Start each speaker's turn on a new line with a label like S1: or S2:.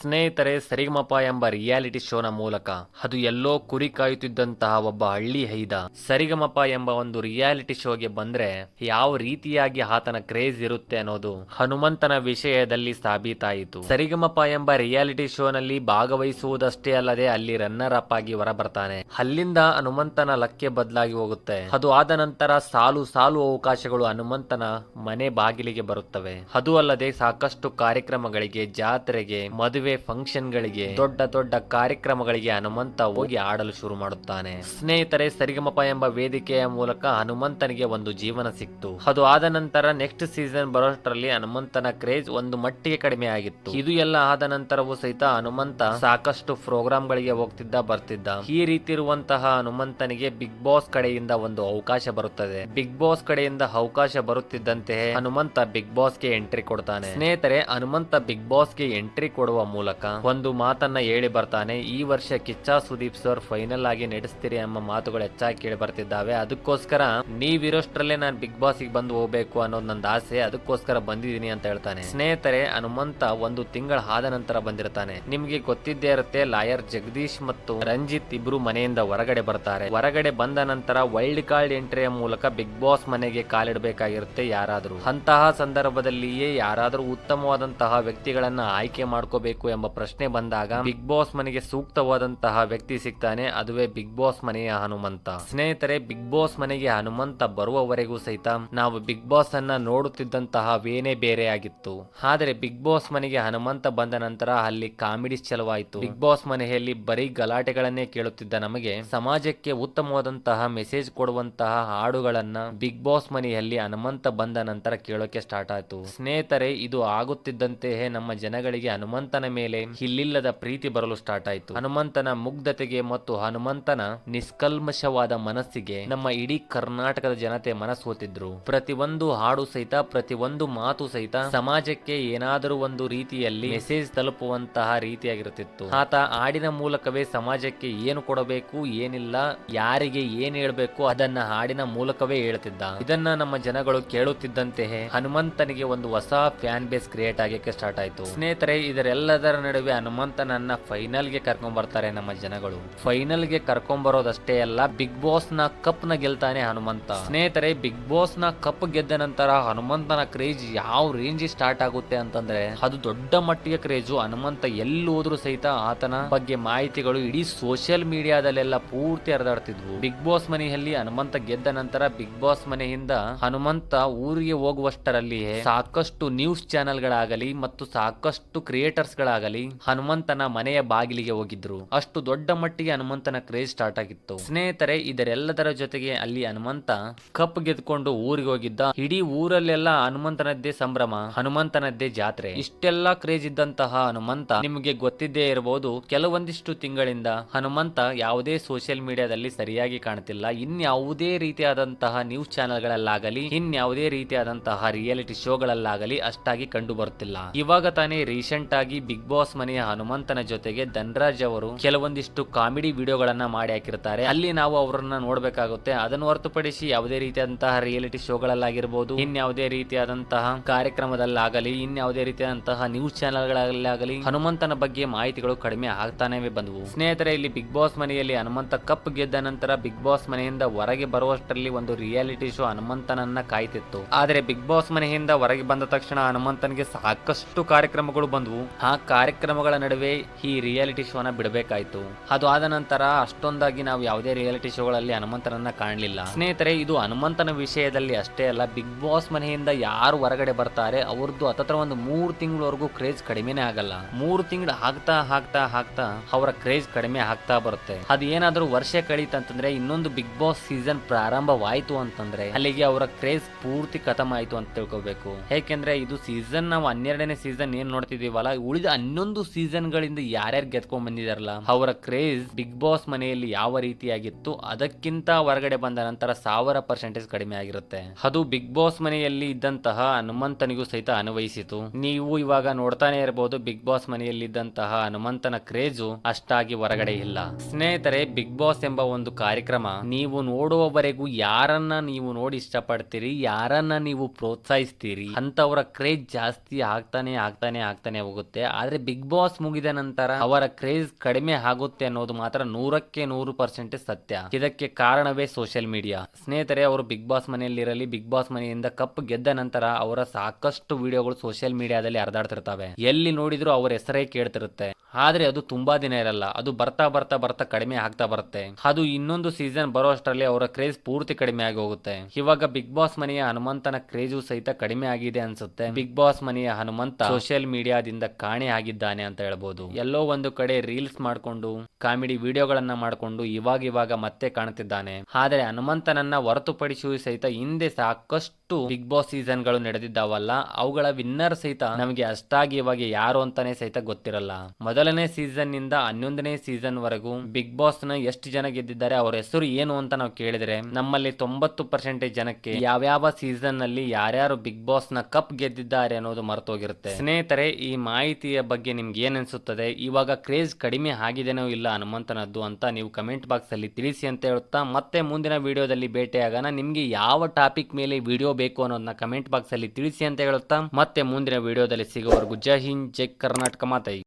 S1: ಸ್ನೇಹಿತರೆ, ಸರಿಗಮಪ ಎಂಬ ರಿಯಾಲಿಟಿ ಶೋನ ಮೂಲಕ ಅದು ಎಲ್ಲೋ ಕುರಿ ಕಾಯುತ್ತಿದ್ದಂತಹ ಒಬ್ಬ ಹಳ್ಳಿ ಹೈದ. ಸರಿಗಮಪ ಎಂಬ ಒಂದು ರಿಯಾಲಿಟಿ ಶೋಗೆ ಬಂದ್ರೆ ಯಾವ ರೀತಿಯಾಗಿ ಆತನ ಕ್ರೇಜ್ ಇರುತ್ತೆ ಅನ್ನೋದು ಹನುಮಂತನ ವಿಷಯದಲ್ಲಿ ಸಾಬೀತಾಯಿತು. ಸರಿಗಮಪ ಎಂಬ ರಿಯಾಲಿಟಿ ಶೋನಲ್ಲಿ ಭಾಗವಹಿಸುವುದಷ್ಟೇ ಅಲ್ಲದೆ ಅಲ್ಲಿ ರನ್ನರ್ ಅಪ್ ಆಗಿ ಹೊರಬರ್ತಾನೆ. ಅಲ್ಲಿಂದ ಹನುಮಂತನ ಲಕ್ಕೆ ಬದಲಾಗಿ ಹೋಗುತ್ತೆ. ಅದು ಆದ ನಂತರ ಸಾಲು ಸಾಲು ಅವಕಾಶಗಳು ಹನುಮಂತನ ಮನೆ ಬಾಗಿಲಿಗೆ ಬರುತ್ತವೆ. ಅದು ಅಲ್ಲದೆ ಸಾಕಷ್ಟು ಕಾರ್ಯಕ್ರಮಗಳಿಗೆ, ಜಾತ್ರೆಗೆ, ಮದುವೆ ಫಂಕ್ಷನ್ ಗಳಿಗೆ ದೊಡ್ಡ ದೊಡ್ಡ ಕಾರ್ಯಕ್ರಮಗಳಿಗೆ ಹನುಮಂತ ಹೋಗಿ ಆಡಲು ಶುರು ಮಾಡುತ್ತಾನೆ. ಸ್ನೇಹಿತರೆ, ಸರಿಗಮಪ ಎಂಬ ವೇದಿಕೆಯ ಮೂಲಕ ಹನುಮಂತನಿಗೆ ಒಂದು ಜೀವನ ಸಿಕ್ತು. ಅದು ಆದ ನಂತರ ನೆಕ್ಸ್ಟ್ ಸೀಸನ್ ಬರೋಷ್ಟರಲ್ಲಿ ಹನುಮಂತನ ಕ್ರೇಜ್ ಒಂದು ಮಟ್ಟಿಗೆ ಕಡಿಮೆ ಆಗಿತ್ತು. ಇದು ಎಲ್ಲ ಆದ ನಂತರವೂ ಸಹಿತ ಹನುಮಂತ ಸಾಕಷ್ಟು ಪ್ರೋಗ್ರಾಮ್ ಗಳಿಗೆ ಹೋಗ್ತಿದ್ದ, ಬರ್ತಿದ್ದ. ಈ ರೀತಿ ಇರುವಂತಹ ಹನುಮಂತನಿಗೆ ಬಿಗ್ ಬಾಸ್ ಕಡೆಯಿಂದ ಒಂದು ಅವಕಾಶ ಬರುತ್ತದೆ. ಬಿಗ್ ಬಾಸ್ ಕಡೆಯಿಂದ ಅವಕಾಶ ಬರುತ್ತಿದ್ದಂತೆ ಹನುಮಂತ ಬಿಗ್ ಬಾಸ್ಗೆ ಎಂಟ್ರಿ ಕೊಡ್ತಾನೆ. ಸ್ನೇಹಿತರೆ, ಹನುಮಂತ ಬಿಗ್ ಬಾಸ್ಗೆ ಎಂಟ್ರಿ ಕೊಡುವ ಮೂಲಕ ಒಂದು ಮಾತನ್ನ ಹೇಳಿ ಬರ್ತಾನೆ, ಈ ವರ್ಷ ಕಿಚ್ಚ ಸುದೀಪ್ ಸರ್ ಫೈನಲ್ ಆಗಿ ನಡೆಸ್ತೀರಿ ಎಂಬ ಮಾತುಗಳು ಹೆಚ್ಚಾಗಿ ಕೇಳಿ ಬರ್ತಿದ್ದಾವೆ. ಅದಕ್ಕೋಸ್ಕರ ನೀವಿರೋಷ್ಟರಲ್ಲೇ ನಾನು ಬಿಗ್ ಬಾಸ್ಗೆ ಬಂದು ಹೋಗ್ಬೇಕು ಅನ್ನೋದು ನಂದು ಆಸೆ. ಅದಕ್ಕೋಸ್ಕರ ಬಂದಿದ್ದೀನಿ ಅಂತ ಹೇಳ್ತಾನೆ. ಸ್ನೇಹಿತರೆ, ಹನುಮಂತ ಒಂದು ತಿಂಗಳ ಆದ ನಂತರ ಬಂದಿರ್ತಾನೆ. ನಿಮ್ಗೆ ಗೊತ್ತಿದ್ದೇ ಇರುತ್ತೆ, ಲಾಯರ್ ಜಗದೀಶ್ ಮತ್ತು ರಂಜಿತ್ ಇಬ್ರು ಮನೆಯಿಂದ ಹೊರಗಡೆ ಬರ್ತಾರೆ. ಹೊರಗಡೆ ಬಂದ ನಂತರ ವೈಲ್ಡ್ ಕಾರ್ಡ್ ಎಂಟ್ರಿಯ ಮೂಲಕ ಬಿಗ್ ಬಾಸ್ ಮನೆಗೆ ಕಾಲಿಡಬೇಕಾಗಿರುತ್ತೆ ಯಾರಾದ್ರೂ. ಅಂತಹ ಸಂದರ್ಭದಲ್ಲಿಯೇ ಯಾರಾದ್ರೂ ಉತ್ತಮವಾದಂತಹ ವ್ಯಕ್ತಿಗಳನ್ನ ಆಯ್ಕೆ ಮಾಡ್ಕೋಬೇಕು ಎಂಬ ಪ್ರಶ್ನೆ ಬಂದಾಗ, ಬಿಗ್ ಬಾಸ್ ಮನೆಗೆ ಸೂಕ್ತವಾದಂತಹ ವ್ಯಕ್ತಿ ಸಿಗ್ತಾನೆ, ಅದುವೇ ಬಿಗ್ ಬಾಸ್ ಮನೆಯ ಹನುಮಂತ. ಸ್ನೇಹಿತರೆ, ಬಿಗ್ ಬಾಸ್ ಮನೆಗೆ ಹನುಮಂತ ಬರುವವರೆಗೂ ಸಹಿತ ನಾವು ಬಿಗ್ ಬಾಸ್ ಅನ್ನ ನೋಡುತ್ತಿದ್ದಂತಹ ವೇನೆ ಬೇರೆ ಆಗಿತ್ತು. ಆದರೆ ಬಿಗ್ ಬಾಸ್ ಮನೆಗೆ ಹನುಮಂತ ಬಂದ ನಂತರ ಅಲ್ಲಿ ಕಾಮಿಡಿ ಚಲವಾಯಿತು. ಬಿಗ್ ಬಾಸ್ ಮನೆಯಲ್ಲಿ ಬರೀ ಗಲಾಟೆಗಳನ್ನೇ ಕೇಳುತ್ತಿದ್ದ ನಮಗೆ, ಸಮಾಜಕ್ಕೆ ಉತ್ತಮವಾದಂತಹ ಮೆಸೇಜ್ ಕೊಡುವಂತಹ ಹಾಡುಗಳನ್ನ ಬಿಗ್ ಬಾಸ್ ಮನೆಯಲ್ಲಿ ಹನುಮಂತ ಬಂದ ನಂತರ ಕೇಳೋಕೆ ಸ್ಟಾರ್ಟ್ ಆಯ್ತು. ಸ್ನೇಹಿತರೆ, ಇದು ಆಗುತ್ತಿದ್ದಂತೆಯೇ ನಮ್ಮ ಜನಗಳಿಗೆ ಹನುಮಂತನ ಮೇಲೆ ಇಲ್ಲಿಲ್ಲದ ಪ್ರೀತಿ ಬರಲು ಸ್ಟಾರ್ಟ್ ಆಯಿತು. ಹನುಮಂತನ ಮುಗ್ಧತೆಗೆ ಮತ್ತು ಹನುಮಂತನ ನಿಷ್ಕಲ್ಮಶವಾದ ಮನಸ್ಸಿಗೆ ನಮ್ಮ ಇಡೀ ಕರ್ನಾಟಕದ ಜನತೆ ಮನಸ್ಸೋತಿದ್ರು ಪ್ರತಿಯೊಂದು ಹಾಡು ಸಹಿತ, ಪ್ರತಿಯೊಂದು ಮಾತು ಸಹಿತ ಸಮಾಜಕ್ಕೆ ಏನಾದರೂ ಒಂದು ರೀತಿಯಲ್ಲಿ ಮೆಸೇಜ್ ತಲುಪುವಂತಹ ರೀತಿಯಾಗಿರುತ್ತಿತ್ತು. ಆತ ಹಾಡಿನ ಮೂಲಕವೇ ಸಮಾಜಕ್ಕೆ ಏನು ಕೊಡಬೇಕು, ಏನಿಲ್ಲ, ಯಾರಿಗೆ ಏನ್ ಹೇಳಬೇಕು ಅದನ್ನ ಹಾಡಿನ ಮೂಲಕವೇ ಹೇಳ್ತಿದ್ದ. ಇದನ್ನ ನಮ್ಮ ಜನಗಳು ಕೇಳುತ್ತಿದ್ದಂತೆ ಹನುಮಂತನಿಗೆ ಒಂದು ಹೊಸ ಫ್ಯಾನ್ ಬೇಸ್ ಕ್ರಿಯೇಟ್ ಆಗಕ್ಕೆ ಸ್ಟಾರ್ಟ್ ಆಯ್ತು. ಸ್ನೇಹಿತರೆ ಇದರೆಲ್ಲದರ ನಡುವೆ ಹನುಮಂತನನ್ನ ಫೈನಲ್ಗೆ ಕರ್ಕೊಂಡ್ ಬರ್ತಾರೆ ನಮ್ಮ ಜನಗಳು. ಫೈನಲ್ಗೆ ಕರ್ಕೊಂಡ್ ಬರೋದಷ್ಟೇ ಅಲ್ಲ, ಬಿಗ್ ಬಾಸ್ನ ಕಪ್ನ ಗೆಲ್ತಾನೆ ಹನುಮಂತ. ಸ್ನೇಹಿತರೆ, ಬಿಗ್ ಬಾಸ್ನ ಕಪ್ ಗೆದ್ದ ನಂತರ ಹನುಮಂತನ ಕ್ರೇಜ್ ಯಾವ ರೇಂಜ್ ಸ್ಟಾರ್ಟ್ ಆಗುತ್ತೆ ಅಂತಂದ್ರೆ, ಅದು ದೊಡ್ಡ ಮಟ್ಟಿಗೆ ಕ್ರೇಜು. ಹನುಮಂತ ಎಲ್ಲಿ ಹೋದ್ರು ಸಹಿತ ಆತನ ಬಗ್ಗೆ ಮಾಹಿತಿಗಳು ಇಡೀ ಸೋಷಿಯಲ್ ಮೀಡಿಯಾದಲ್ಲೆಲ್ಲ ಪೂರ್ತಿ ಹರಿದಾಡ್ತಿದ್ವು. ಬಿಗ್ ಬಾಸ್ ಮನೆಯಲ್ಲಿ ಹನುಮಂತ ಗೆದ್ದ ನಂತರ ಬಿಗ್ ಬಾಸ್ ಮನೆಯಿಂದ ಹನುಮಂತ ಊರಿಗೆ ಹೋಗುವಷ್ಟರಲ್ಲಿಯೇ ಸಾಕಷ್ಟು ನ್ಯೂಸ್ ಚಾನೆಲ್ ಗಳಾಗಲಿ ಮತ್ತು ಸಾಕಷ್ಟು ಕ್ರಿಯೇಟರ್ಸ್ ಗಳಾಗಲಿ ಹನುಮಂತನ ಮನೆಯ ಬಾಗಿಲಿಗೆ ಹೋಗಿದ್ರು. ಅಷ್ಟು ದೊಡ್ಡ ಮಟ್ಟಿಗೆ ಹನುಮಂತನ ಕ್ರೇಜ್ ಸ್ಟಾರ್ಟ್ ಆಗಿತ್ತು. ಸ್ನೇಹಿತರೆ, ಇದರೆಲ್ಲದರ ಜೊತೆಗೆ ಅಲ್ಲಿ ಹನುಮಂತ ಕಪ್ ಗೆದ್ಕೊಂಡು ಊರಿಗೆ ಹೋಗಿದ್ದ. ಇಡೀ ಊರಲ್ಲೆಲ್ಲ ಹನುಮಂತನದ್ದೇ ಸಂಭ್ರಮ, ಹನುಮಂತನದ್ದೇ ಜಾತ್ರೆ. ಇಷ್ಟೆಲ್ಲ ಕ್ರೇಜ್ ಇದ್ದಂತಹ ಹನುಮಂತ ನಿಮಗೆ ಗೊತ್ತಿದ್ದೇ ಇರಬಹುದು ಕೆಲವೊಂದಿಷ್ಟು ತಿಂಗಳಿಂದ ಹನುಮಂತ ಯಾವುದೇ ಸೋಷಿಯಲ್ ಮೀಡಿಯಾದಲ್ಲಿ ಸರಿಯಾಗಿ ಕಾಣ್ತಿಲ್ಲ. ಇನ್ಯಾವುದೇ ರೀತಿಯಾದಂತಹ ನ್ಯೂಸ್ ಚಾನೆಲ್ಗಳಲ್ಲಾಗಲಿ ಇನ್ಯಾವುದೇ ರೀತಿಯಾದಂತಹ ರಿಯಾಲಿಟಿ ಶೋಗಳಲ್ಲಾಗಲಿ ಅಷ್ಟಾಗಿ ಕಂಡು ಬರುತ್ತಿಲ್ಲ ಇವಾಗ ತಾನೇ ರೀಸೆಂಟ್ ಆಗಿ ಬಾಸ್ ಮನೆಯ ಹನುಮಂತನ ಜೊತೆಗೆ ಧನ್ರಾಜ್ ಅವರು ಕೆಲವೊಂದಿಷ್ಟು ಕಾಮಿಡಿ ವಿಡಿಯೋಗಳನ್ನ ಮಾಡಿ ಹಾಕಿರ್ತಾರೆ. ಅಲ್ಲಿ ನಾವು ಅವರನ್ನ ನೋಡಬೇಕಾಗುತ್ತೆ. ಅದನ್ನು ಹೊರತುಪಡಿಸಿ ಯಾವುದೇ ರೀತಿಯಾದಂತಹ ರಿಯಾಲಿಟಿ ಶೋಗಳಲ್ಲಾಗಿರ್ಬೋದು ಇನ್ಯಾವುದೇ ರೀತಿಯಾದಂತಹ ಕಾರ್ಯಕ್ರಮದಲ್ಲಾಗಲಿ ಇನ್ಯಾವುದೇ ರೀತಿಯಾದಂತಹ ನ್ಯೂಸ್ ಚಾನೆಲ್ಗಳಲ್ಲಾಗಲಿ ಹನುಮಂತನ ಬಗ್ಗೆ ಮಾಹಿತಿಗಳು ಕಡಿಮೆ ಆಗ್ತಾನೆ ಬಂದವು. ಸ್ನೇಹಿತರೆ, ಇಲ್ಲಿ ಬಿಗ್ ಬಾಸ್ ಮನೆಯಲ್ಲಿ ಹನುಮಂತ ಕಪ್ ಗೆದ್ದ ನಂತರ ಬಿಗ್ ಬಾಸ್ ಮನೆಯಿಂದ ಹೊರಗೆ ಬರುವಷ್ಟರಲ್ಲಿ ಒಂದು ರಿಯಾಲಿಟಿ ಶೋ ಹನುಮಂತನನ್ನ ಕಾಯ್ತಿತ್ತು. ಆದರೆ ಬಿಗ್ ಬಾಸ್ ಮನೆಯಿಂದ ಹೊರಗೆ ಬಂದ ತಕ್ಷಣ ಹನುಮಂತನಿಗೆ ಸಾಕಷ್ಟು ಕಾರ್ಯಕ್ರಮಗಳು ಬಂದವು. ಆ ಕಾರ್ಯಕ್ರಮಗಳ ನಡುವೆ ಈ ರಿಯಾಲಿಟಿ ಶೋನ ಬಿಡಬೇಕಾಯ್ತು. ಅದು ಆದ ನಂತರ ಅಷ್ಟೊಂದಾಗಿ ನಾವು ಯಾವುದೇ ರಿಯಾಲಿಟಿ ಶೋಗಳಲ್ಲಿ ಹನುಮಂತನನ್ನ ಕಾಣಲಿಲ್ಲ. ಸ್ನೇಹಿತರೆ, ಇದು ಹನುಮಂತನ ವಿಷಯದಲ್ಲಿ ಅಷ್ಟೇ ಅಲ್ಲ ಬಿಗ್ ಬಾಸ್ ಮನೆಯಿಂದ ಯಾರು ಹೊರಗಡೆ ಬರ್ತಾರೆ ಅವ್ರದ್ದು ಅತತ್ರ ಒಂದು ಮೂರು ತಿಂಗಳವರೆಗೂ ಕ್ರೇಜ್ ಕಡಿಮೆನೇ ಆಗಲ್ಲ. ಮೂರು ತಿಂಗಳು ಆಗ್ತಾ ಹಾಕ್ತಾ ಹಾಕ್ತಾ ಅವರ ಕ್ರೇಜ್ ಕಡಿಮೆ ಆಗ್ತಾ ಬರುತ್ತೆ. ಅದು ಏನಾದ್ರೂ ವರ್ಷ ಕಳೀತಂತಂದ್ರೆ ಇನ್ನೊಂದು ಬಿಗ್ ಬಾಸ್ ಸೀಸನ್ ಪ್ರಾರಂಭವಾಯ್ತು ಅಂತಂದ್ರೆ ಅಲ್ಲಿಗೆ ಅವರ ಕ್ರೇಜ್ ಪೂರ್ತಿ ಖತಮ್ ಆಯ್ತು ಅಂತ ತಿಳ್ಕೊಬೇಕು. ಯಾಕೆಂದ್ರೆ ಇದು ಸೀಸನ್ ನಾವು ಹನ್ನೆರಡನೇ ಸೀಸನ್ ಏನ್ ನೋಡ್ತಿದೀವಲ್ಲ ಉಳಿದ ಹನ್ನೊಂದು ಸೀಸನ್ ಗಳಿಂದ ಯಾರ್ಯಾರು ಗೆದ್ಕೊಂಡ್ ಬಂದಿದಾರಲ್ಲ, ಅವರ ಕ್ರೇಜ್ ಬಿಗ್ ಬಾಸ್ ಮನೆಯಲ್ಲಿ ಯಾವ ರೀತಿಯಾಗಿತ್ತು, ಅದಕ್ಕಿಂತ ಹೊರಗಡೆ ಬಂದ ನಂತರ ಸಾವಿರ ಪರ್ಸೆಂಟೇಜ್ ಕಡಿಮೆ ಆಗಿರುತ್ತೆ. ಅದು ಬಿಗ್ ಬಾಸ್ ಮನೆಯಲ್ಲಿ ಇದ್ದಂತಹ ಹನುಮಂತನಿಗೂ ಸಹಿತ ಅನ್ವಯಿಸಿತು. ನೀವು ಇವಾಗ ನೋಡ್ತಾನೆ ಇರಬಹುದು ಬಿಗ್ ಬಾಸ್ ಮನೆಯಲ್ಲಿ ಇದ್ದಂತಹ ಹನುಮಂತನ ಕ್ರೇಜು ಅಷ್ಟಾಗಿ ಹೊರಗಡೆ ಇಲ್ಲ. ಸ್ನೇಹಿತರೆ, ಬಿಗ್ ಬಾಸ್ ಎಂಬ ಒಂದು ಕಾರ್ಯಕ್ರಮ ನೀವು ನೋಡುವವರೆಗೂ ಯಾರನ್ನ ನೀವು ನೋಡಿ ಇಷ್ಟಪಡ್ತೀರಿ, ಯಾರನ್ನ ನೀವು ಪ್ರೋತ್ಸಾಹಿಸ್ತೀರಿ ಅಂತವರ ಕ್ರೇಜ್ ಜಾಸ್ತಿ ಆಗ್ತಾನೆ ಆಗ್ತಾನೆ ಆಗ್ತಾನೆ ಹೋಗುತ್ತೆ. ಆದ್ರೆ ಬಿಗ್ ಬಾಸ್ ಮುಗಿದ ನಂತರ ಅವರ ಕ್ರೇಜ್ ಕಡಿಮೆ ಆಗುತ್ತೆ ಅನ್ನೋದು ಮಾತ್ರ ನೂರಕ್ಕೆ ನೂರು ಪರ್ಸೆಂಟ್ ಸತ್ಯ. ಇದಕ್ಕೆ ಕಾರಣವೇ ಸೋಷಿಯಲ್ ಮೀಡಿಯಾ. ಸ್ನೇಹಿತರೆ, ಅವರು ಬಿಗ್ ಬಾಸ್ ಮನೆಯಲ್ಲಿರಲಿ, ಬಿಗ್ ಬಾಸ್ ಮನೆಯಿಂದ ಕಪ್ ಗೆದ್ದ ನಂತರ ಅವರ ಸಾಕಷ್ಟು ವಿಡಿಯೋಗಳು ಸೋಷಿಯಲ್ ಮೀಡಿಯಾದಲ್ಲಿ ಹರಿದಾಡ್ತಿರ್ತವೆ. ಎಲ್ಲಿ ನೋಡಿದ್ರು ಅವರ ಹೆಸರೇ ಕೇಳ್ತಿರುತ್ತೆ. ಆದ್ರೆ ಅದು ತುಂಬಾ ದಿನ ಇರಲ್ಲ. ಅದು ಬರ್ತಾ ಬರ್ತಾ ಬರ್ತಾ ಕಡಿಮೆ ಆಗ್ತಾ ಬರುತ್ತೆ. ಅದು ಇನ್ನೊಂದು ಸೀಸನ್ ಬರೋ ಅಷ್ಟರಲ್ಲಿ ಅವರ ಕ್ರೇಜ್ ಪೂರ್ತಿ ಕಡಿಮೆ ಆಗಿ ಹೋಗುತ್ತೆ ಇವಾಗ ಬಿಗ್ ಬಾಸ್ ಮನೆಯ ಹನುಮಂತನ ಕ್ರೇಜು ಸಹಿತ ಕಡಿಮೆ ಆಗಿದೆ ಅನ್ಸುತ್ತೆ. ಬಿಗ್ ಬಾಸ್ ಮನೆಯ ಹನುಮಂತ ಸೋಷಿಯಲ್ ಮೀಡಿಯಾದಿಂದ ಕಾಣೆ ಆಗಿದ್ದಾನೆ ಅಂತ ಹೇಳ್ಬೋದು. ಎಲ್ಲೋ ಒಂದು ಕಡೆ ರೀಲ್ಸ್ ಮಾಡ್ಕೊಂಡು ಕಾಮಿಡಿ ವಿಡಿಯೋಗಳನ್ನ ಮಾಡ್ಕೊಂಡು ಇವಾಗ ಇವಾಗ ಮತ್ತೆ ಕಾಣುತ್ತಿದ್ದಾನೆ ಆದರೆ ಹನುಮಂತನನ್ನ ಹೊರತುಪಡಿಸಿ ಸಹಿತ ಹಿಂದೆ ಸಾಕಷ್ಟು ಬಿಗ್ ಬಾಸ್ ಸೀಸನ್ಗಳು ನಡೆದಿದ್ದಾವಲ್ಲ, ಅವುಗಳ ವಿನ್ನರ್ ಸಹಿತ ನಮಗೆ ಅಷ್ಟಾಗಿ ಇವಾಗ ಯಾರು ಅಂತಾನೆ ಸಹಿತ ಗೊತ್ತಿರಲ್ಲ. ಮೊದಲನೇ ಸೀಸನ್ನಿಂದ ಹನ್ನೊಂದನೇ ಸೀಸನ್ ವರೆಗೂ ಬಿಗ್ ಬಾಸ್ನ ಎಷ್ಟು ಜನ ಗೆದ್ದಿದ್ದಾರೆ, ಅವರ ಹೆಸರು ಏನು ಅಂತ ನಾವು ಕೇಳಿದ್ರೆ ನಮ್ಮಲ್ಲಿ ತೊಂಬತ್ತು ಪರ್ಸೆಂಟೇಜ್ ಜನಕ್ಕೆ ಯಾವ್ಯಾವ ಸೀಸನ್ನಲ್ಲಿ ಯಾರ್ಯಾರು ಬಿಗ್ ಬಾಸ್ನ ಕಪ್ ಗೆದ್ದಿದ್ದಾರೆ ಅನ್ನೋದು ಮರೆತೋಗಿರುತ್ತೆ. ಸ್ನೇಹಿತರೆ, ಈ ಮಾಹಿತಿಯ ಬಗ್ಗೆ ನಿಮ್ಗೆ ಏನ್ ಅನ್ಸುತ್ತದೆ? ಇವಾಗ ಕ್ರೇಜ್ ಕಡಿಮೆ ಆಗಿದೆನೋ ಇಲ್ಲ? ಹನುಮಂತನದ್ದು ಅಂತ ನೀವು ಕಮೆಂಟ್ ಬಾಕ್ಸಲ್ಲಿ ತಿಳಿಸಿ ಅಂತ ಹೇಳುತ್ತಾ ಮತ್ತೆ ಮುಂದಿನ ವಿಡಿಯೋದಲ್ಲಿ ಭೇಟಿಯಾಗೋಣ. ನಿಮಗೆ ಯಾವ ಟಾಪಿಕ್ ಮೇಲೆ ವಿಡಿಯೋ ಬೇಕು ಅನ್ನೋದನ್ನ ಕಮೆಂಟ್ ಬಾಕ್ಸಲ್ಲಿ ತಿಳಿಸಿ ಅಂತ ಹೇಳುತ್ತಾ ಮತ್ತೆ ಮುಂದಿನ ವಿಡಿಯೋದಲ್ಲಿ ಸಿಗೋವರೆಗೂ ಜೈ ಹಿಂದ್, ಜೈ ಕರ್ನಾಟಕ ಮಾತೈ.